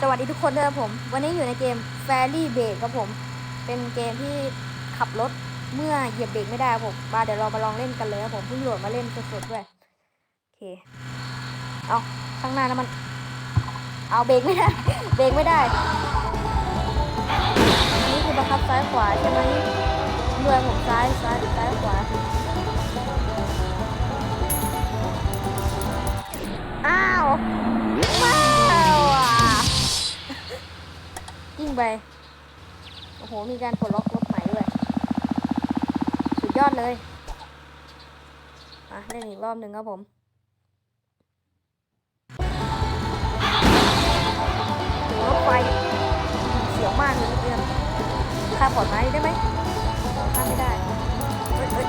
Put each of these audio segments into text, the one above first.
สวัสดีทุกคนด้วยครับผม วันนี้อยู่ในเกม Fairy b r a k ครับผม เป็นเกมที่ขับรถเมื่อเหยียบเบรกไม่ได้ครับผม มาเดี๋ยวเรามาลองเล่นกันเลยครับผม เพิ่งโหลดมาเล่นสดๆด้วย โอเค เอาข้างหน้านะมัน เอาเบรกไม่ได้ เบรกไม่ได้ อันนี้คือบังคับซ้ายขวาใช่ไหมด้วยผมซ้ายซ้ายซ้ายขวาอ้าว ไป โอ้โห มีการปลดล็อกรถใหม่ด้วย สุดยอดเลย อะเล่นอีกรอบหนึ่งครับผมรถไฟเสียวมากเลยเพื่อนข้ามปลอดภัยได้ไหมข้ามไม่ได้เฮ้ยเฮ้ย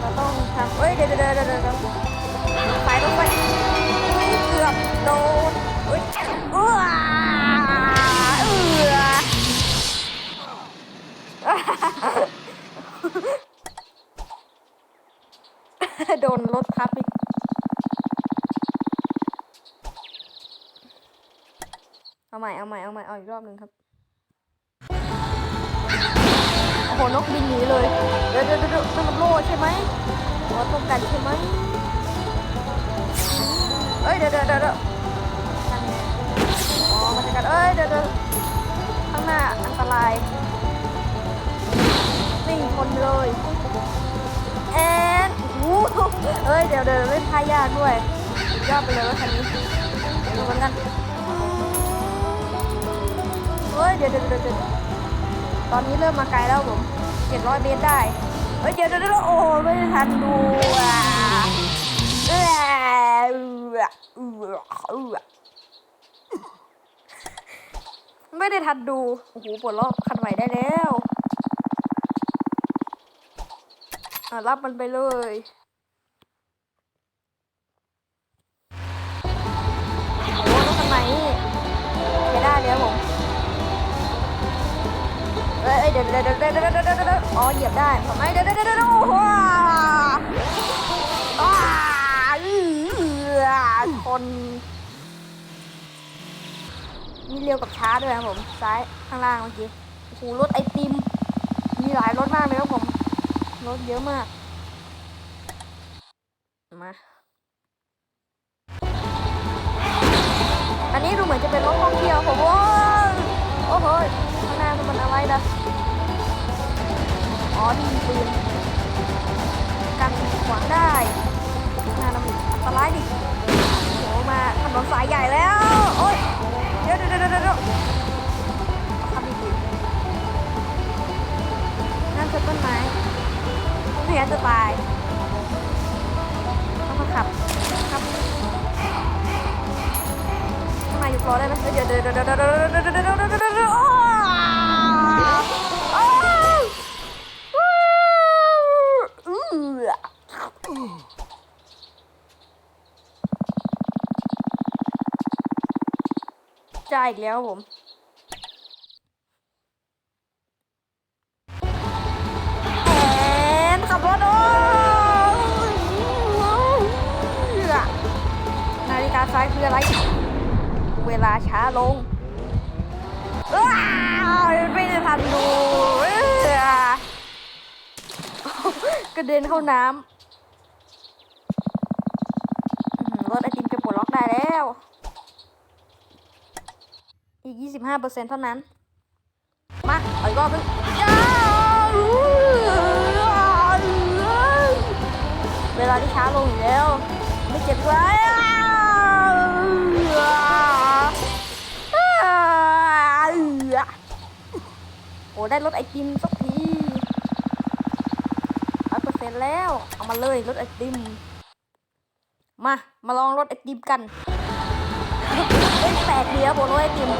เราต้องทำเฮ้ย เดี๋ยวเดี๋ยวเดี๋ยว โดนรถทับอีกเอาใหม่เอาใหม่เอาใหม่เอาอีกรอบหนึ่งครับโอ้โหนกบินหนีเลยเดี๋ยวเดี๋ยวเดี๋ยวนั่นมันโล่ใช่ไหมอ๋อป้องกันใช่ไหมเอ้ยเดี๋ยวเดี๋ยวเดี๋ยวอ๋อมันจะกันเอ้ยเดี๋ยวเดี๋ยวข้างหน้าอันตรายสิ่งคนเลย เอ้ย เดี๋ยวเดี๋ยวเล่นท่ายากด้วย ยอดไปเลยรถคันนี้เดี๋ยวดูเหมือนกันเฮ้ยเดี๋ยวเดี๋ยวเดี๋ยวเดี๋ยวตอนนี้เริ่มมาไกลแล้วผม700เมตรได้เฮ้ย เดี๋ยวเดี๋ยวโอ้ไม่ได้ทันดูอะเออไม่ได้ทันดู โอ้โหปลดล็อกคันใหม่ได้แล้ว อะ รับมันไปเลย ดี๋ยวเดี๋ยวเดี๋ยวเดี๋ยวเดี๋ยวเดี๋ยวอ๋อเหยียบได้ทำไมเดี๋ยวเดี๋ยวเดี๋ยวโอ้โหอ้าอื้อคนมีเร็วกับช้าด้วยครับผม ซ้ายข้างล่างเมื่อกี้โอ้โหรถไอติม มีหลายรถมากเลยครับผม รถเยอะมาก มา อันนี้ดูเหมือนจะเป็นรถท่องเที่ยวผมโอ้ยโอ้โหข้างหน้ามันอะไรนะ อ๋อที่ยิงปืนกันขวางได้นาดมิอันตรายดิโอ้มาถนนสายใหญ่แล้ว โอ้ยเดี๋ยวเดี๋ยวเดี๋ยวเดี๋ยวทำดีนั่นคือต้นไม้ผมพยายาจะตายต้องมาขับขับมาอยู่รอได้ไหมเดี๋ยวเดี๋ยวเดี๋ยวเดี๋ยวเดี๋ยว จ่าอีกแล้วผม แอนขับรถโอ้นาฬิกาซ้ายคืออะไร เวลาช้าลงว้าวไม่ได้ทันดูกระเด็นเข้าน้ำรถไอติมจะปลดล็อกได้แล้ว อีก 25%เท่านั้น มาเอาอีกรอบนึงย้าเวลาที่ช้าลงอีกแล้ว ไม่เจ็บเลยโอ้ได้รถไอติมสักทีร้อยเปอร์เซ็นต์แล้ว เอามาเลยรถไอติม มา มาลองรถไอติมกัน เล่นแปลกดีครับผมรถไอติม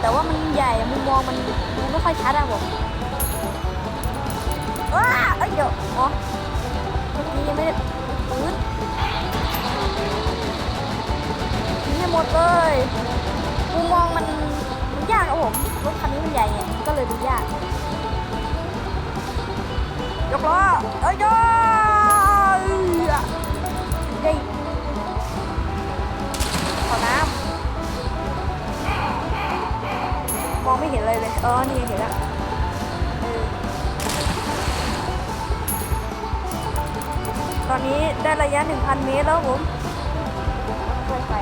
แต่ว่ามันใหญ่มุมมองมันดูไม่ค่อยชัดอะผมว้าเอ้ยเดี๋ยวอ๋อเมื่อกี้ยังไม่ได้ปืนทิ้งให้หมดเลยมุมมองมันมันยากอะผมรถคันนี้มันใหญ่ไงก็เลยดูยากยกล้อเอ้ยยเมองไม่เห็นอะไรเลยอ๋อนี่เห็นแล้วตอนนี้ได้ระยะ 1,000 เมตรแล้วผมค่อยไป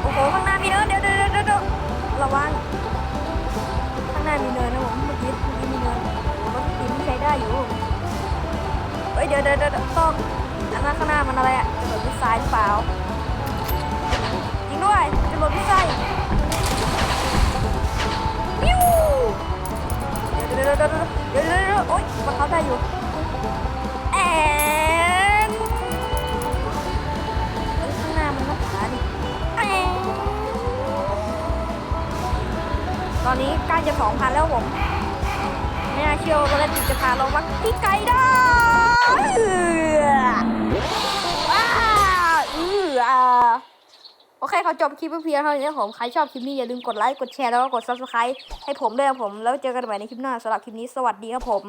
โอ้โห ข้างหน้ามีเนินเดี๋ยวเดี๋ยวเดี๋ยวเดี๋ยวระวัง ข้างหน้ามีเนินนะผม เมื่อกี้เมื่อกี้มีเนินรถตีนใช้ได้อยู่เฮ้ย เดี๋ยวเดี๋ยวเดี๋ยวต้องอันนั้นข้างหน้ามันอะไรอะจะหล่นมิสไซล์หรือเปล่า จริงด้วย จะหล่นมิสไซล์ปิ้ ยวเดี๋ยวเดี๋ยวเดี๋ยวโอ๊ยมันเขาได้อยู่แอนข้างหน้ามันนักขาดิแอนตอนนี้ใกล้จะสองพันแล้วผมไม่น่าเชื่อว่าเราจะพาเราวัดที่ไกลได้ว้าวเอออ่า โอเคเขาจบคลิปเพียงเท่านี้นะผมใครชอบคลิปนี้อย่าลืมกดไลค์กดแชร์แล้วก็กด subscribe ให้ผมด้วยครับผมแล้วเจอกันใหม่ในคลิปหน้าสำหรับคลิปนี้สวัสดีครับผม